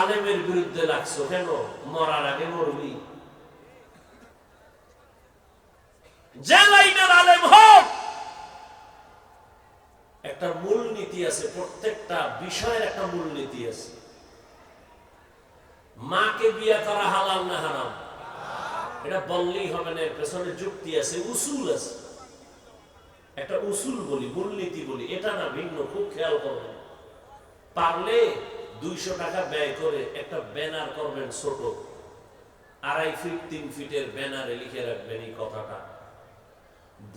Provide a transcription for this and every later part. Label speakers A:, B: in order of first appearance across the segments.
A: আলেমের বিরুদ্ধে লাগছো কেন? মরার আগে মরবি। যে লাইনের আলেম হোক! একটা মূল নীতি আছে, প্রত্যেকটা বিষয়ের একটা মূল নীতি আছে। মাকে বিয়ে করা হালাল না হারাম? এটা বললেই হবে না, এর পেছনে যুক্তি আছে, উসুল আছে। একটা উসুল বলি, মূলনীতি বলি, এটা না ভিন্ন, খুব খেয়াল করবেন পারলে দুইশো টাকা ব্যয় করে একটা ব্যানার করবেন ছোট। আড়াই ফিট, তিন ফিটের ব্যানারে লিখে রাখবেন এই কথাটা।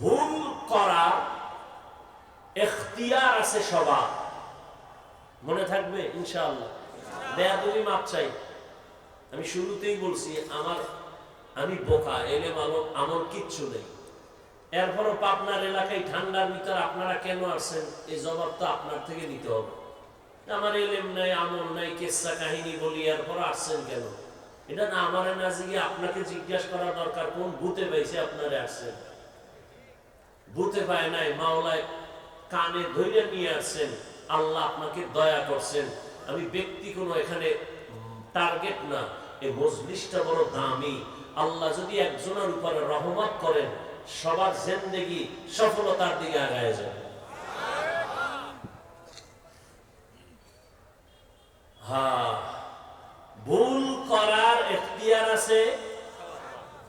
A: ভুল করা এখতিয়ার আছে সবার। মনে থাকবে? ইনশাআল্লাহ। বেয়াদবি মাপ চাই। আমি শুরুতেই বলছি, আমার আমি বোকা, এলে মালক আমার কিচ্ছু নেই। এরপরও পাবনার এলাকায় ঠান্ডার ভিতর আপনারা কেন আসছেন? এই জবাব তো আপনার থেকে নিতে হবে। আমার এলেম নাই, আমল নাই, কেসা কাহিনী এরপর আসছেন কেন? এটা না আমার না আপনাকে জিজ্ঞাসা করা দরকার, কোন ভূতে পাইছে আপনারা আসছেন? ভূতে পায় নাই, মাওলায় কানে ধৈর্য নিয়ে আসছেন, আল্লাহ আপনাকে দয়া করছেন। আমি ব্যক্তি কোনো এখানে টার্গেট না এই মজলিসটা বড় দামি। আল্লাহ যদি একজনের উপরে রহমত করেন, সবার জেন্দেগি সফলতার দিকে আগায় যাবে। হ্যাঁ। ভুল করার এখতিয়ার আছে?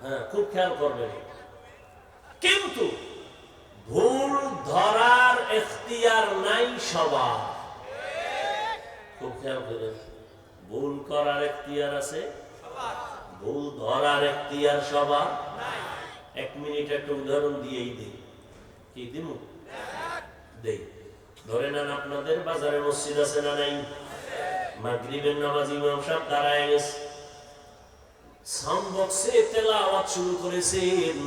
A: হ্যাঁ খুব খেয়াল করবেন। কিন্তু ভুল ধরার এখতিয়ার নাই সবার। খুব খেয়াল করেন। ভুল করার এখতিয়ার আছে? ভুল ধরার এখতিয়ার সবার? এক মিনিট একটা উদাহরণ দিয়েই দিই। কি দিমু? দেই। ধরে নেন আপনাদের বাজারে মসজিদ আছে না নাই? মাগরিবের নামাজ ইমাম সাহেব দাঁড়ায় গেছে। শুরু করেছেন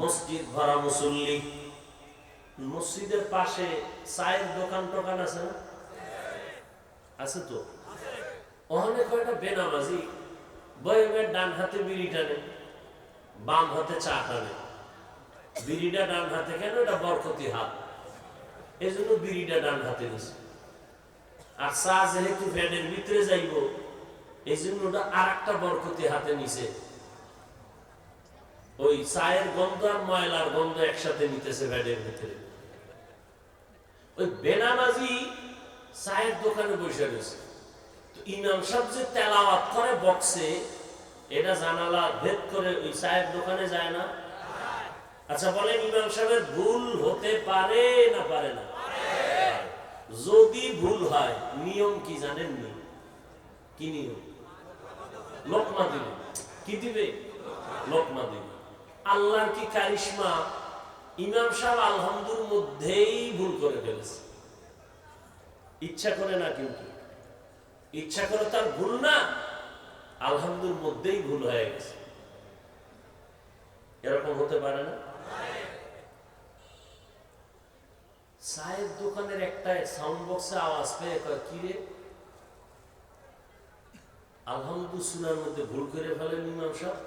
A: মসজিদ ভরা মুসল্লি। মসজিদের পাশে চায়ের দোকান টোকান আছে না? আছে তো? ওখানে কয়টা বেনামাজি ডান হাতে বিড়ি টানে, বাম হাতে চা টানে। বিড়িটা ডান হাতে কেন? এটা বরকতি হাত। এই জন্য বিড়িটা ডান হাতে দিছে আর চা যেহেতু ভিতরে যাইব। এই জন্য ওটা আর একটা বরকতি হাতে নিছে। ওই চায়ের গন্ধ আর ময়লার গন্ধ একসাথে নিতেছে ভিতরে। ওই বেনামাজি চায়ের দোকানে বসে রয়েছে। তো ইমাম সাহেব যে তেলাওয়াত করে বক্সে, এটা জানালা ভেদ করে ওই চায়ের দোকানে যায় না? আচ্ছা বলেন ইমাম সাহেবের ভুল হতে পারে না পারে না? যদি ভুল হয়, নিয়ম কি জানেননি কি নিয়ম? লোকমা দিবে। কি দিবে? লোকমা দিবে। আল্লাহর কি কারিশমা? ইমাম সাহেব আলহামদুর মধ্যেই ভুল করে ফেলেছে। ইচ্ছা করে না কিন্তু ইচ্ছা করে তার ভুল না, আলহামদুর মধ্যেই ভুল হয়ে গেছে। এরকম হতে পারে না? চায়ের দোকানের একটা সাউন্ড বক্সে আওয়াজ পেয়ে কয়, কি রে? আলহামদুল সুনার মধ্যে ভুল করে ফেলেন ইমাম সাহেব।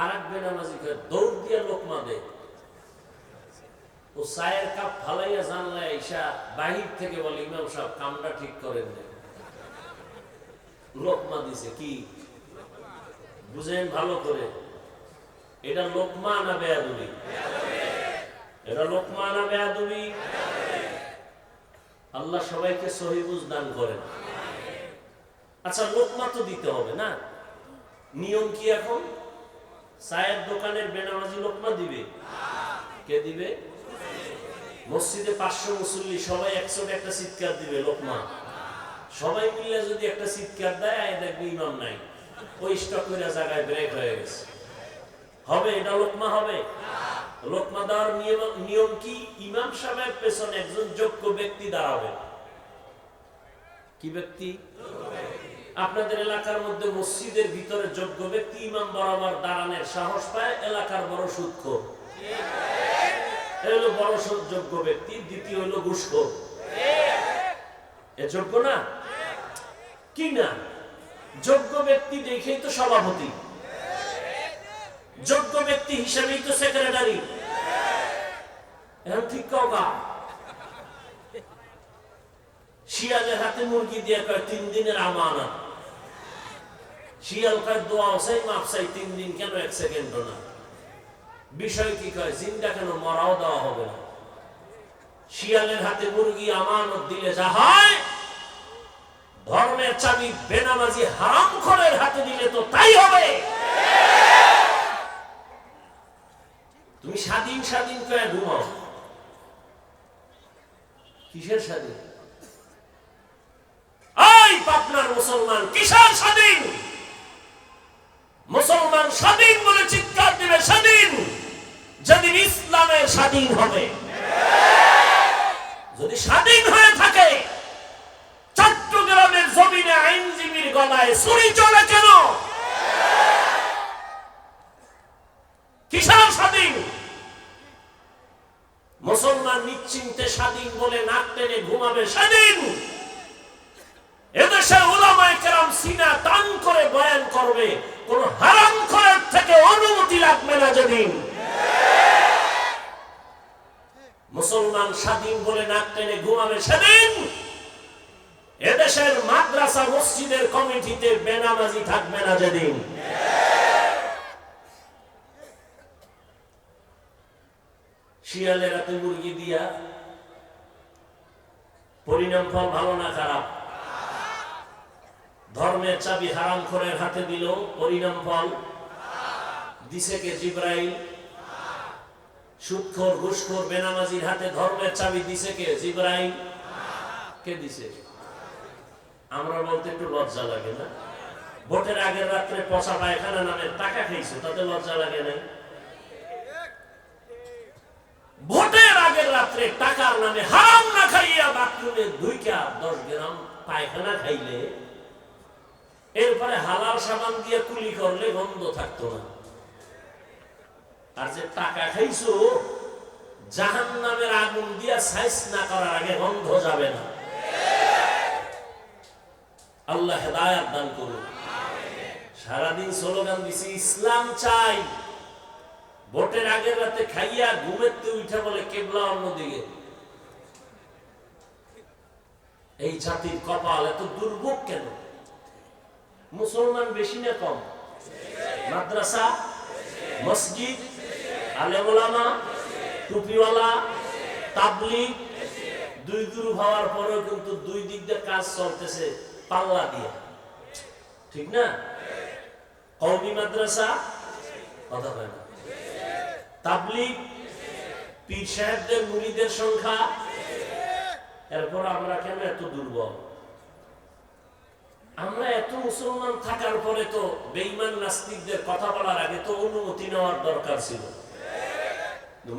A: আর এক বেনামাজি কয়, দৌড় দিয়া লোকমা দেয় ও চায়ের কাপ ফালাইয়া জানলা ঈশা বাহির থেকে বলে, ইমাম সাহেব, কামটা ঠিক করেন লোকমা দিছে কি? বুঝেন ভালো করে, এটা লোকমা না বেয়াদুবি? এটা লোকমা না বেয়াদুবি আল্লাহ সবাইকে সহিবুজ দান করেন। আচ্ছা লোকমা তো দিতে হবে না? নিয়ম কি এখন? চায়ের দোকানের বেনামাজি লোকমা দিবে? কে দিবে? মসজিদে পাঁচশো মুসল্লি, সবাই একসাথে একটা চিৎকার দিবে লোকমা। সবাই মিলে যদি একটা চিৎকার দেয়, আয় দেখবে ইমাম নাই। ওই স্টক করে জায়গায় ব্রেক হয়ে গেছে। হবে? এটা লোকমা হবে? লোকমা দেওয়ার নিয়ম কি? ইমাম সাহেবের পেছনে একজন যোগ্য ব্যক্তি দাঁড়াবে। কি ব্যক্তি? আপনাদের এলাকার মধ্যে মসজিদের ভিতরে যোগ্য ব্যক্তি ইমাম বরাবর দাঁড়ানোর সাহস পায়, এলাকার বড় সুৎখোর হলো বড় যোগ্য ব্যক্তি, দ্বিতীয় হলো ঘুষখোর এ যোগ্য না? কি না? যোগ্য ব্যক্তি দেখেই তো সভাপতি। যোগ্য ব্যক্তি হিসেবেই তো সেক্রেটারি ঠিক কাউকা শিয়ালের হাতে মুরগি দিয়ে কয়, তিন দিনের আমানত। শিয়াল কয় তিন দিন কেন এক সেকেন্ড না? বিষয় কি কয়, জিন্দা কেন, মরাও দেওয়া হবে না। শিয়ালের হাতে মুরগি আমানত দিলে যা হয়, ধর্মের চাবি, বেনামাজি হারাম খরের হাতে দিলে তো তাই হবে। তুমি স্বাধীন স্বাধীন করে ঘুমাও। কিসের স্বাধীন? মুসলমান স্বাধীন? বলে চিৎকার দিবে স্বাধীন। যেদিন ইসলামের স্বাধীন হবে। যদি স্বাধীন হয়ে থাকে, চট্টগ্রামের জমিনে আইনজীবীর গলায় ছুরি চলে কেন কিসের স্বাধীন নিশ্চিন্তে স্বাধীন বলে নাক টেনে ঘুমাবে স্বাধীন। এদেশে ওলামায়ে কেরাম সিনা টান করে বয়ান করবে, কোন হারাম করার থেকে অনুমতি লাগবে না যেদিন। মুসলমান স্বাধীন বলে নাক টেনে ঘুমাবে সেদিন। এদেশের মাদ্রাসা, মসজিদের কমিটিতে বেনামাজি থাকবে না যেদিন। শিয়ালের হাতে মুরগি দিয়া পরিণাম ফল ভালো না খারাপ? ধর্মের চাবি হারাম খরের হাতে দিল, পরিণাম ফল দিছে কে জিব্রাইল? সুৎখর, ঘুষখোর, বেনামাজির হাতে ধর্মের চাবি দিছে কে জিব্রাইল? কে দিছে? আমরা বলতে একটু লজ্জা লাগে না? ভোটের আগের রাত্রে পচা পায়খানা নামে টাকা খাইছো, তাতে লজ্জা লাগে না ভোটের আগের রাত্রে টাকার নামে হারাম না খাইয়া বাথরুমে দুইটা দশ গ্রাম পায়খানা খাইলে, এরপরে হালাল সাবান দিয়ে কুলি করলে গন্ধ থাকতো না। আর যে টাকা খাইছো জাহান নামের আগুন দিয়া সাইজ না করার আগে গন্ধ যাবে না। আল্লাহ হেদায়াত দান করুন। সারাদিন স্লোগান দিছি, ইসলাম চাই। ভোটের আগের রাতে খাইয়া ঘুমেতে উঠে বলে, কেবলা অন্যদিকে এই জাতির কপাল এত দুর্ভোগ কেন? মুসলমান বেশি না কম? মাদ্রাসা, মসজিদ আলেমুলামা টুপিওয়ালা, তাবলিগ, দুই গুরু হওয়ার পরেও কিন্তু দুই দিক দিয়ে কাজ চলতেছে পাল্লা দিয়ে। ঠিক না? কৌমি মাদ্রাসা, কথা হয় না। তাবলিগ, পীর সাহেবদের মুড়িদের সংখ্যা। এরপর আমরা কেন এত দুর্বল? আমরা এত মুসলমান থাকার পরে তো বেইমান নাস্তিকদের কথা বলার আগে তো অনুমতি নেওয়ার দরকার ছিল।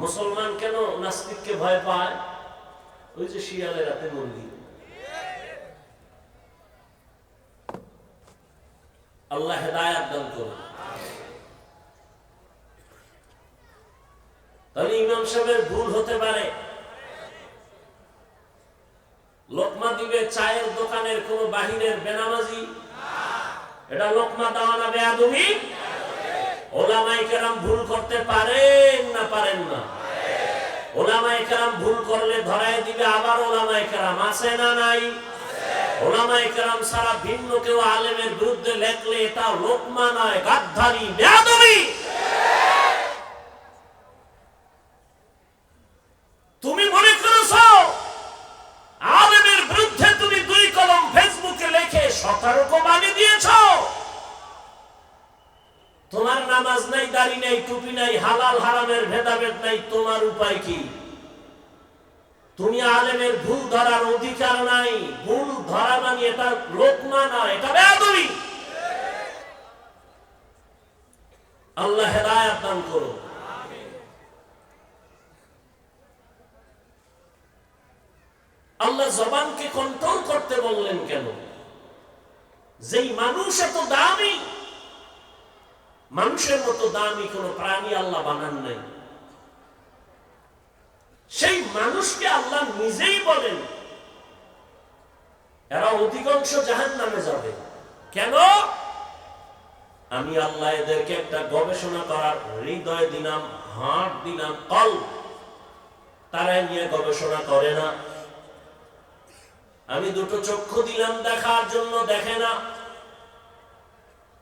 A: মুসলমান কেন নাস্তিককে ভয় পায়? ওই যে শিয়ালের হাতে মুরগি। আল্লাহ হেদায়াত দান করুন। তাহলে ইমাম সাহেবের ভুল হতে পারে। লোকমা দিবে চায়ের দোকানের কোন বাহিরের বেনামাজি? এটা লোকমা দেওয়া বেয়াদুমি ওলামাই ভুল করতে পারেন না পারেন না? ওলামাই ভুল করলে ধরাই দিবে আবার ওলামাই কেরাম। আছে না নাই? ওলামাই কেরাম সারা ভিন্ন কেউ আলেমের বিরুদ্ধে লেখলে এটা লোকমা নয় গাদ্ধারি বেয়াদুমি দাড়ি নাই, টুপি নাই, হালাল হারামের ভেদাভেদ নাই, তোমার উপায় কি? তুমি আলেমের ভুল ধরার অধিকার নাই, ভুল ধরা মানে এটা লোকমা এটা আল্লাহ হেদায়াত দান করুন। আল্লাহ জবানকে কন্ট্রোল করতে বললেন কেন? যেই মানুষ এত দামি মানুষের মতো দামি কোন প্রাণী আল্লাহ বানান নাই। সেই মানুষকে আল্লাহ নিজেই বলেন, এরা অধিকাংশ জাহান নামে যাবে। কেন? আমি আল্লাহ এদেরকে একটা গবেষণা করার হৃদয় দিলাম হাট দিলাম, কল। তারা নিয়ে গবেষণা করে না। আমি দুটো চক্ষু দিলাম দেখার জন্য, দেখে না।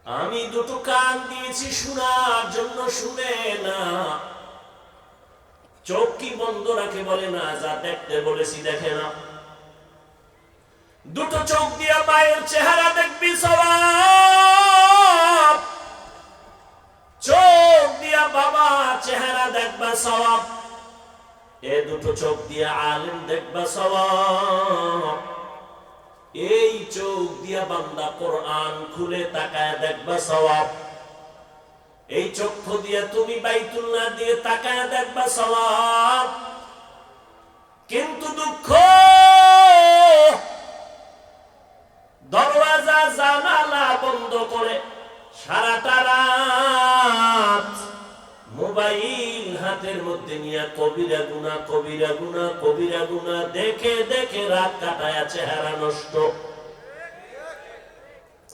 A: আমি দুটো কান দিয়েছি শোনার জন্য শুনে না। চোখ কি বন্ধ রাখে বলে না, যা দেখতে বলেছি দেখে না। দুটো চোখ দিয়া মায়ের চেহারা দেখবি সবাব চোখ দিয়া বাবা চেহারা দেখবা সবাব এ দুটো চোখ দিয়া আলিম দেখবা সবাব এই চোখ দিয়া বান্দা কোরআন খুলে তাকায় দেখবা সবাব এই চক্ষু দিয়ে তুমি বাইতুল্লাহ দিয়ে তাকায় দেখবা সবাব কিন্তু দুঃখ, দরওয়াজা জানালা বন্ধ করে সারাটা নিয়ে কবিরা গুনা কবিরা গুনা কবিরা গুনা দেখে দেখে রাত কাটায় চেহারা নষ্ট।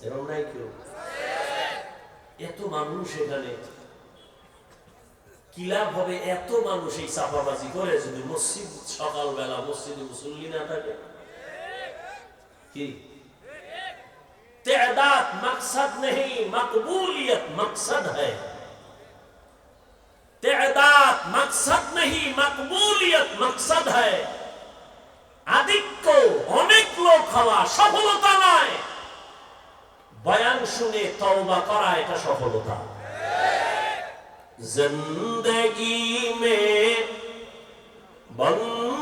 A: এরকম নাই কেউ? এত মানুষ এখানে। কিলাব হবে? এত মানুষ এই চাপাবাজি করে যদি মসজিদ, সকালবেলা মসজিদে মুসল্লি না থাকে। কি? তেদাত মকসদ নেই, মকবুলিয়ত মকসদ হ্যাঁ। তেদাত মকসদ নেই মকবুলিয়ত মকসদ ہے আধিক্য অনেক লোক হওয়া সফলতা নয় বয়ান শুনে তওবা করা এটা সফলতা জিন্দগি মে বন্ধ